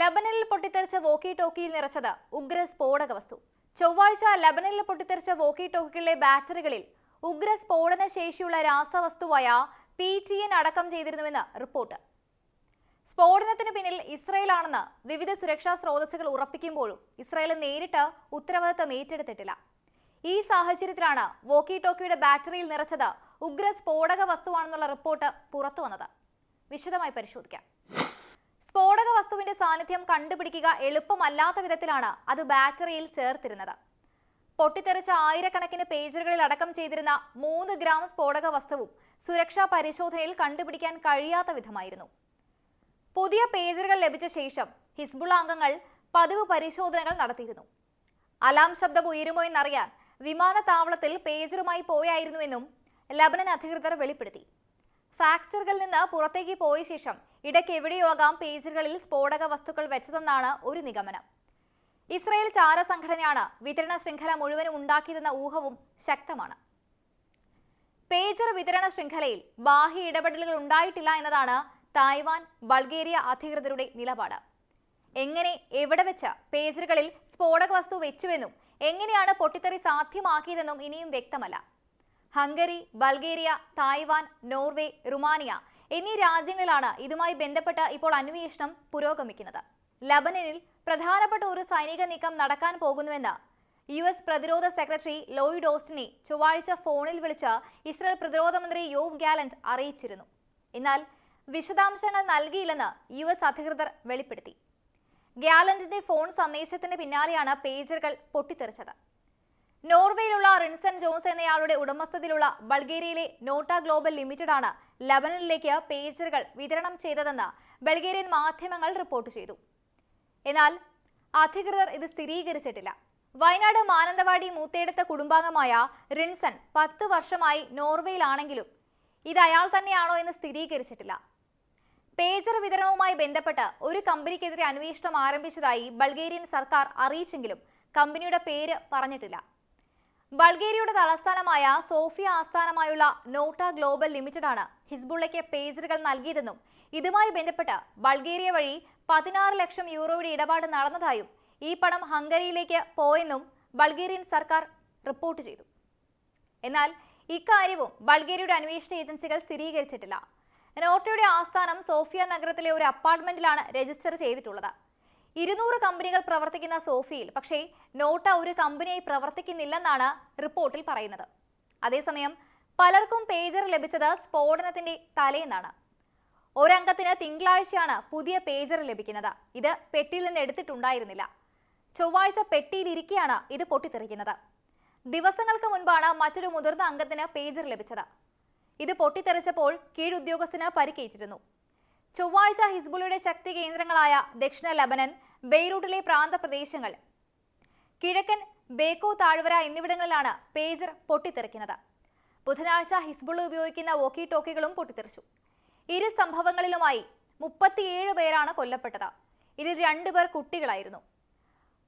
ലബനനിൽ പൊട്ടിത്തെറിച്ച walkie ടോക്കിയിൽ നിറച്ചത് ഉഗ്ര സ്ഫോടക വസ്തു. ചൊവ്വാഴ്ച ലബനനിൽ പൊട്ടിത്തെറിച്ച വോക്കി ടോക്കികളിലെ ബാറ്ററികളിൽ ഉഗ്ര സ്ഫോടന ശേഷിയുള്ള രാസവസ്തുവായ പി ടി എൻ അടക്കം ചെയ്തിരുന്നുവെന്ന് റിപ്പോർട്ട്. സ്ഫോടനത്തിന് പിന്നിൽ ഇസ്രയേലാണെന്ന് വിവിധ സുരക്ഷാ സ്രോതസ്സുകൾ ഉറപ്പിക്കുമ്പോഴും ഇസ്രയേൽ നേരിട്ട് ഉത്തരവാദിത്തം ഏറ്റെടുത്തിട്ടില്ല. ഈ സാഹചര്യത്തിലാണ് വോക്കി ടോക്കിയുടെ ബാറ്ററിയിൽ നിറച്ചത് ഉഗ്ര സ്ഫോടക വസ്തുവാണെന്നുള്ള റിപ്പോർട്ട് പുറത്തുവന്നത്. വിശദമായി പരിശോധിക്കാം. സ്ഫോടക വസ്തുവിന്റെ സാന്നിധ്യം കണ്ടുപിടിക്കുക എളുപ്പമല്ലാത്ത വിധത്തിലാണ് അത് ബാറ്ററിയിൽ ചേർത്തിരുന്നത്. പൊട്ടിത്തെറിച്ച ആയിരക്കണക്കിന് പേജറുകളിൽ അടക്കം ചെയ്തിരുന്ന മൂന്ന് ഗ്രാം സ്ഫോടക വസ്തുവും സുരക്ഷാ പരിശോധനയിൽ കണ്ടുപിടിക്കാൻ കഴിയാത്ത വിധമായിരുന്നു. പുതിയ പേജറുകൾ ലഭിച്ച ശേഷം ഹിസ്ബുൾ അംഗങ്ങൾ പതിവ് പരിശോധനകൾ നടത്തിയിരുന്നു. അലാം ശബ്ദം ഉയരുമോ എന്നറിയാൻ വിമാനത്താവളത്തിൽ പേജറുമായി പോയായിരുന്നുവെന്നും ലബനൻ അധികൃതർ വെളിപ്പെടുത്തി. ഫാക്ടറികളിൽ നിന്ന് പുറത്തേക്ക് പോയ ശേഷം ഇടയ്ക്ക് എവിടെയോ ആകാം പേജറുകളിൽ സ്ഫോടക വസ്തുക്കൾ വെച്ചതെന്നാണ് ഒരു നിഗമനം. ഇസ്രയേൽ ചാര സംഘടനയാണ് വിതരണ ശൃംഖല മുഴുവനും ഉണ്ടാക്കിയതെന്ന ഊഹവും ശക്തമാണ്. പേജർ വിതരണ ശൃംഖലയിൽ ബാഹ്യ ഇടപെടലുകൾ ഉണ്ടായിട്ടില്ല എന്നതാണ് തായ്വാൻ ബൾഗേറിയ അധികൃതരുടെ നിലപാട്. എങ്ങനെ എവിടെ വെച്ച പേജറുകളിൽ സ്ഫോടക വസ്തു വെച്ചുവെന്നും എങ്ങനെയാണ് പൊട്ടിത്തെറി സാധ്യമാക്കിയതെന്നും ഇനിയും വ്യക്തമല്ല. Hungary Bulgaria Taiwan Norway Romania എന്നീ രാജ്യങ്ങളാണ് ഇതുമായി ബന്ധപ്പെട്ട് ഇപ്പോൾ അന്വേഷണം പുരോഗമിക്കുന്നത്. ലബനനിൽ പ്രധാനപ്പെട്ട ഒരു സൈനിക നീക്കം നടക്കാൻ പോകുന്നുവെന്ന് യു എസ് പ്രതിരോധ സെക്രട്ടറി ലോയിഡ് ഓസ്റ്റിനെ ചൊവ്വാഴ്ച ഫോണിൽ വിളിച്ച ഇസ്രായേൽ പ്രതിരോധ മന്ത്രി യോവ് ഗാലന്റ് അറിയിച്ചിരുന്നു. എന്നാൽ വിശദാംശങ്ങൾ നൽകിയില്ലെന്ന് യു എസ് അധികൃതർ വെളിപ്പെടുത്തി. ഗ്യാലന്റിന്റെ ഫോൺ സന്ദേശത്തിന് പിന്നാലെയാണ് പേജറുകൾ പൊട്ടിത്തെറിച്ചത്. നോർവേയിലുള്ള റിൻസൺ ജോൺസ് എന്നയാളുടെ ഉടമസ്ഥതയിലുള്ള ബൾഗേറിയയിലെ നോട്ട ഗ്ലോബൽ ലിമിറ്റഡ് ആണ് ലബനനിലേക്ക് പേജറുകൾ വിതരണം ചെയ്തതെന്ന് ബൾഗേറിയൻ മാധ്യമങ്ങൾ റിപ്പോർട്ട് ചെയ്തു. എന്നാൽ അധികൃതർ ഇത് സ്ഥിരീകരിച്ചിട്ടില്ല. വയനാട് മാനന്തവാടി മൂത്തേടത്ത കുടുംബാംഗമായ റിൻസൺ പത്ത് വർഷമായി നോർവേയിലാണെങ്കിലും ഇത് അയാൾ തന്നെയാണോ എന്ന് സ്ഥിരീകരിച്ചിട്ടില്ല. പേജർ വിതരണവുമായി ബന്ധപ്പെട്ട് ഒരു കമ്പനിക്കെതിരെ അന്വേഷണം ആരംഭിച്ചതായി ബൾഗേറിയൻ സർക്കാർ അറിയിച്ചെങ്കിലും കമ്പനിയുടെ പേര് പറഞ്ഞിട്ടില്ല. ബൾഗേറിയയുടെ തലസ്ഥാനമായ സോഫിയ ആസ്ഥാനമായുള്ള നോട്ട ഗ്ലോബൽ ലിമിറ്റഡാണ് ഹിസ്ബുള്ളയ്ക്ക് പേജറുകൾ നൽകിയതെന്നും ഇതുമായി ബന്ധപ്പെട്ട് ബൾഗേറിയ വഴി പതിനാറ് ലക്ഷം യൂറോയുടെ ഇടപാട് നടന്നതായും ഈ പണം ഹംഗറിയിലേക്ക് പോയെന്നും ബൾഗേറിയൻ സർക്കാർ റിപ്പോർട്ട് ചെയ്തു. എന്നാൽ ഇക്കാര്യവും ബൾഗേറിയയുടെ അന്വേഷണ ഏജൻസികൾ സ്ഥിരീകരിച്ചിട്ടില്ല. നോട്ടയുടെ ആസ്ഥാനം സോഫിയ നഗരത്തിലെ ഒരു അപ്പാർട്ട്മെന്റിലാണ് രജിസ്റ്റർ ചെയ്തിട്ടുള്ളത്. ഇരുന്നൂറ് കമ്പനികൾ പ്രവർത്തിക്കുന്ന സോഫിയിൽ പക്ഷേ നോട്ട ഒരു കമ്പനിയായി പ്രവർത്തിക്കുന്നില്ലെന്നാണ് റിപ്പോർട്ടിൽ പറയുന്നത്. അതേസമയം പലർക്കും പേജർ ലഭിച്ചത് സ്ഫോടനത്തിന്റെ തലേന്നാണ്. ഒരംഗത്തിന് തിങ്കളാഴ്ചയാണ് പുതിയ പേജർ ലഭിക്കുന്നത്. ഇത് പെട്ടിയിൽ നിന്ന് എടുത്തിട്ടുണ്ടായിരുന്നില്ല. ചൊവ്വാഴ്ച പെട്ടിയിലിരിക്കെയാണ് ഇത് പൊട്ടിത്തെറിക്കുന്നത്. ദിവസങ്ങൾക്ക് മുൻപാണ് മറ്റൊരു മുതിർന്ന അംഗത്തിന് പേജർ ലഭിച്ചത്. ഇത് പൊട്ടിത്തെറിച്ചപ്പോൾ കീഴുദ്യോഗസ്ഥന് പരിക്കേറ്റിരുന്നു. ചൊവ്വാഴ്ച ഹിസ്ബുളിയുടെ ശക്തി കേന്ദ്രങ്ങളായ ദക്ഷിണ ലബനൻ ബെയ്റൂട്ടിലെ പ്രാന്തപ്രദേശങ്ങൾ കിഴക്കൻ ബേക്കോ താഴ്വര എന്നിവിടങ്ങളിലാണ് പേജർ പൊട്ടിത്തെറിക്കുന്നത്. ബുധനാഴ്ച ഹിസ്ബുള്ള ഉപയോഗിക്കുന്ന വോക്കി ടോക്കികളും പൊട്ടിത്തെറിച്ചു. ഇരു സംഭവങ്ങളിലുമായി മുപ്പത്തിയേഴ് പേരാണ് കൊല്ലപ്പെട്ടത്. ഇതിൽ രണ്ടുപേർ കുട്ടികളായിരുന്നു.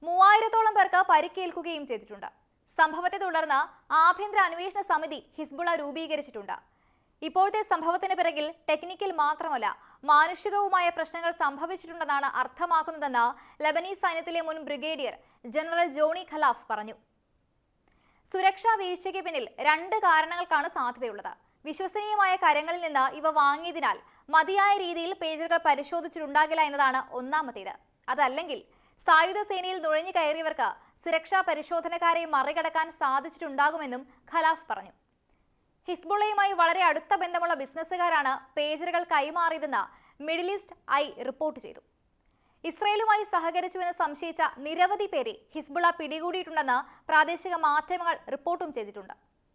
മൂവായിരത്തോളം പേർക്ക് പരിക്കേൽക്കുകയും ചെയ്തിട്ടുണ്ട്. സംഭവത്തെ തുടർന്ന് ആഭ്യന്തര അന്വേഷണ സമിതി ഹിസ്ബുള രൂപീകരിച്ചിട്ടുണ്ട്. ഇപ്പോഴത്തെ സംഭവത്തിന് പിറകിൽ ടെക്നിക്കൽ മാത്രമല്ല മാനുഷികവുമായ പ്രശ്നങ്ങൾ സംഭവിച്ചിട്ടുണ്ടെന്നാണ് അർത്ഥമാക്കുന്നതെന്ന് ലബനീസ് സൈന്യത്തിലെ മുൻ ബ്രിഗേഡിയർ ജനറൽ ജോണി ഖലാഫ് പറഞ്ഞു. സുരക്ഷാ വീഴ്ചയ്ക്ക് പിന്നിൽ രണ്ട് കാരണങ്ങൾക്കാണ് സാധ്യതയുള്ളത്. വിശ്വസനീയമായ കാര്യങ്ങളിൽ നിന്ന് ഇവ വാങ്ങിയതിനാൽ മതിയായ രീതിയിൽ പേജുകൾ പരിശോധിച്ചിട്ടുണ്ടാകില്ല എന്നതാണ് ഒന്നാമത്തേത്. അതല്ലെങ്കിൽ സായുധ സേനയിൽ നുഴഞ്ഞു കയറിയവർക്ക് സുരക്ഷാ പരിശോധനക്കാരെ മറികടക്കാൻ സാധിച്ചിട്ടുണ്ടാകുമെന്നും ഖലാഫ് പറഞ്ഞു. ഹിസ്ബുള്ളയുമായി വളരെ അടുത്ത ബന്ധമുള്ള ബിസിനസ്സുകാരാണ് പേജറുകൾ കൈമാറിയതെന്ന് മിഡിൽ ഈസ്റ്റ് ഐ റിപ്പോർട്ട് ചെയ്തു. ഇസ്രയേലുമായി സഹകരിച്ചുവെന്ന് സംശയിച്ച നിരവധി പേരെ ഹിസ്ബുള്ള പിടികൂടിയിട്ടുണ്ടെന്ന് പ്രാദേശിക മാധ്യമങ്ങൾ റിപ്പോർട്ടും ചെയ്തിട്ടുണ്ട്.